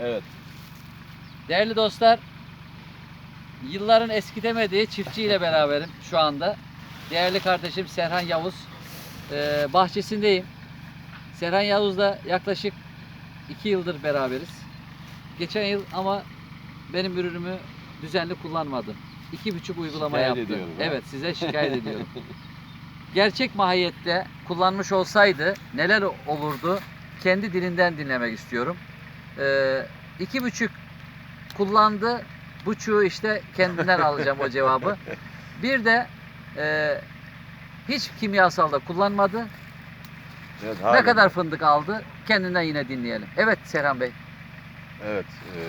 Evet. Değerli dostlar, yılların eskitemediği çiftçiyle beraberim şu anda. Değerli kardeşim Serhan Yavuz. Ee, bahçesindeyim. Serhan Yavuz'la yaklaşık iki yıldır beraberiz. Geçen yıl ama benim ürünümü düzenli kullanmadım. İki buçuk uygulama Şikayet yaptı. ediyorum, ha? Evet size şikayet ediyorum. Gerçek mahiyette kullanmış olsaydı neler olurdu? Kendi dilinden dinlemek istiyorum. Ee, iki buçuk kullandı. Buçuğu işte kendinden alacağım o cevabı. Bir de e, hiç kimyasal da kullanmadı. evet Ne kadar fındık aldı? Kendinden yine dinleyelim. Evet Serhan Bey. Evet, e,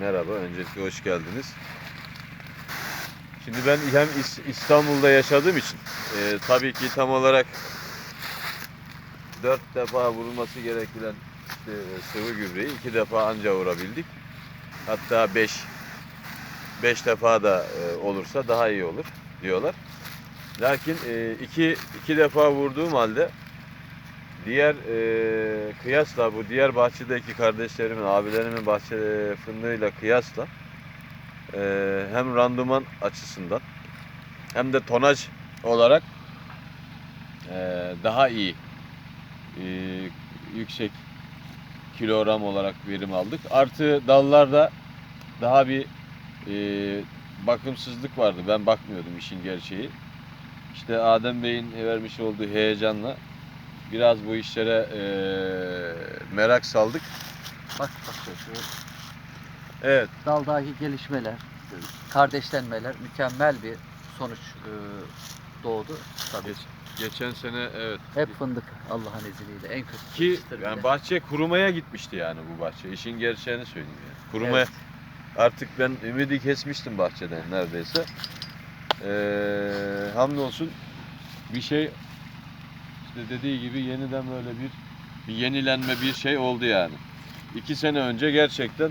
merhaba. Öncelikle hoş geldiniz. Şimdi ben hem İs- İstanbul'da yaşadığım için e, tabii ki tam olarak dört defa vurulması gereken sıvı gübreyi iki defa anca vurabildik. Hatta beş beş defa da e, olursa daha iyi olur diyorlar. Lakin e, iki, iki defa vurduğum halde diğer e, kıyasla bu diğer bahçedeki kardeşlerimin, abilerimin bahçe fındığıyla kıyasla e, hem randıman açısından hem de tonaj olarak e, daha iyi e, yüksek kilogram olarak verim aldık. Artı dallarda daha bir e, bakımsızlık vardı. Ben bakmıyordum işin gerçeği. İşte Adem Bey'in vermiş olduğu heyecanla biraz bu işlere e, merak saldık. Bak bak şu Evet. daldaki gelişmeler, kardeşlenmeler mükemmel bir sonuç e, doğdu. Tabii. Geç, geçen sene evet. Hep fındık Allah'ın izniyle en kötü. Ki yani bile. bahçe kurumaya gitmişti yani bu bahçe. İşin gerçeğini söyleyeyim yani. Kurumaya Evet. artık ben ümidi kesmiştim bahçeden neredeyse. Ee, hamdolsun bir şey işte dediği gibi yeniden böyle bir, bir yenilenme bir şey oldu yani. İki sene önce gerçekten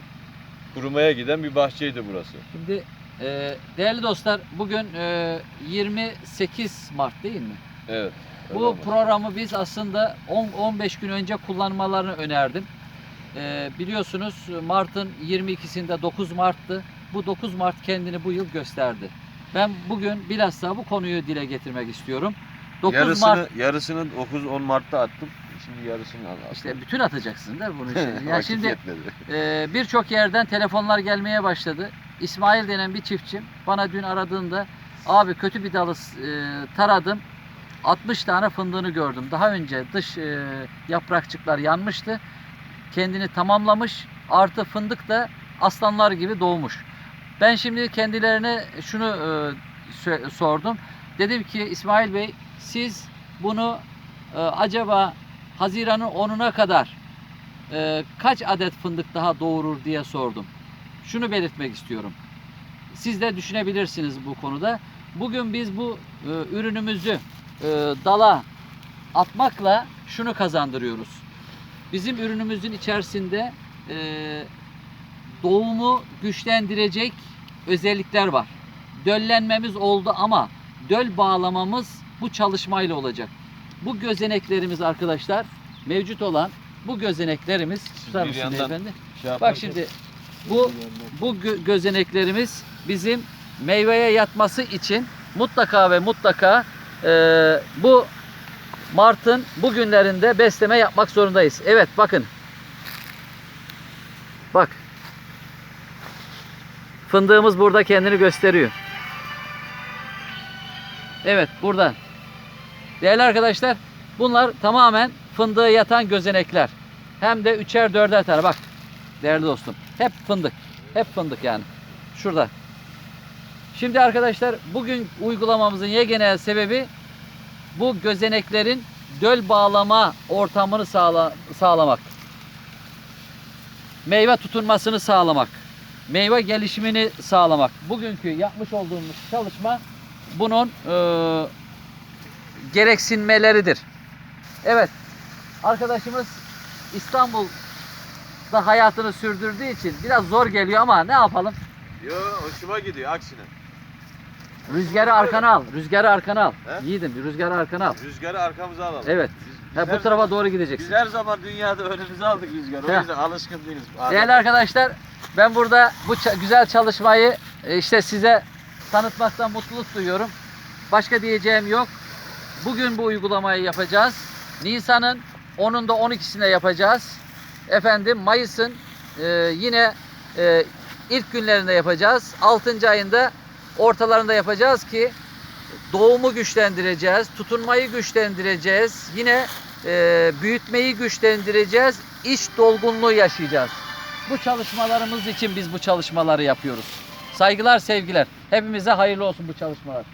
kurumaya giden bir bahçeydi burası. Şimdi e, değerli dostlar bugün e, 28 Mart değil mi? Evet. Bu oldu. programı biz aslında 10-15 gün önce kullanmalarını önerdim. E, biliyorsunuz Mart'ın 22'sinde 9 Mart'tı. Bu 9 Mart kendini bu yıl gösterdi. Ben bugün bilhassa bu konuyu dile getirmek istiyorum. 9 yarısını, Mart yarısını 9-10 Mart'ta attım. Şimdi yarısını attım. işte bütün atacaksın da bunu işte. Ya şimdi. Ee, Birçok yerden telefonlar gelmeye başladı. İsmail denen bir çiftçim bana dün aradığında abi kötü bir dalı e, taradım. 60 tane fındığını gördüm. Daha önce dış e, yaprakçıklar yanmıştı. Kendini tamamlamış. Artı fındık da aslanlar gibi doğmuş. Ben şimdi kendilerine şunu e, sordum. Dedim ki İsmail Bey siz bunu e, acaba Haziran'ın 10'una kadar e, kaç adet fındık daha doğurur diye sordum. Şunu belirtmek istiyorum. Siz de düşünebilirsiniz bu konuda. Bugün biz bu e, ürünümüzü e, dala atmakla şunu kazandırıyoruz. Bizim ürünümüzün içerisinde e, doğumu güçlendirecek özellikler var. Döllenmemiz oldu ama döl bağlamamız bu çalışmayla olacak. Bu gözeneklerimiz arkadaşlar mevcut olan bu gözeneklerimiz tutar mısın beyefendi? Şey Bak şimdi bu bu gö- gözeneklerimiz bizim meyveye yatması için mutlaka ve mutlaka e, bu Mart'ın bu günlerinde besleme yapmak zorundayız. Evet bakın. Bak. Fındığımız burada kendini gösteriyor. Evet burada. Değerli arkadaşlar bunlar tamamen fındığı yatan gözenekler. Hem de üçer dörder tane bak. Değerli dostum. Hep fındık. Hep fındık yani. Şurada. Şimdi arkadaşlar bugün uygulamamızın yegane sebebi bu gözeneklerin döl bağlama ortamını sağla, sağlamak. Meyve tutunmasını sağlamak. Meyve gelişimini sağlamak. Bugünkü yapmış olduğumuz çalışma bunun eee gereksinmeleridir. Evet. Arkadaşımız İstanbul'da hayatını sürdürdüğü için biraz zor geliyor ama ne yapalım? Yo hoşuma gidiyor aksine. Rüzgarı arkana al. Rüzgarı arkana al. He? Yiğidim rüzgarı arkana al. Rüzgarı arkamıza alalım. Evet. Biz Ha, bu tarafa zaman- doğru Biz gideceksin. her zaman dünyada önümüze aldık rüzgar. O yüzden alışkın değiliz. Değerli arkadaşlar ben burada bu güzel çalışmayı e, işte size tanıtmaktan mutluluk duyuyorum. Başka diyeceğim yok. Bugün bu uygulamayı yapacağız. Nisan'ın 10'unda 12'sinde yapacağız. Efendim Mayıs'ın e, yine e, ilk günlerinde yapacağız. 6. ayında ortalarında yapacağız ki doğumu güçlendireceğiz, tutunmayı güçlendireceğiz, yine e, büyütmeyi güçlendireceğiz, iş dolgunluğu yaşayacağız. Bu çalışmalarımız için biz bu çalışmaları yapıyoruz. Saygılar, sevgiler. Hepimize hayırlı olsun bu çalışmalar.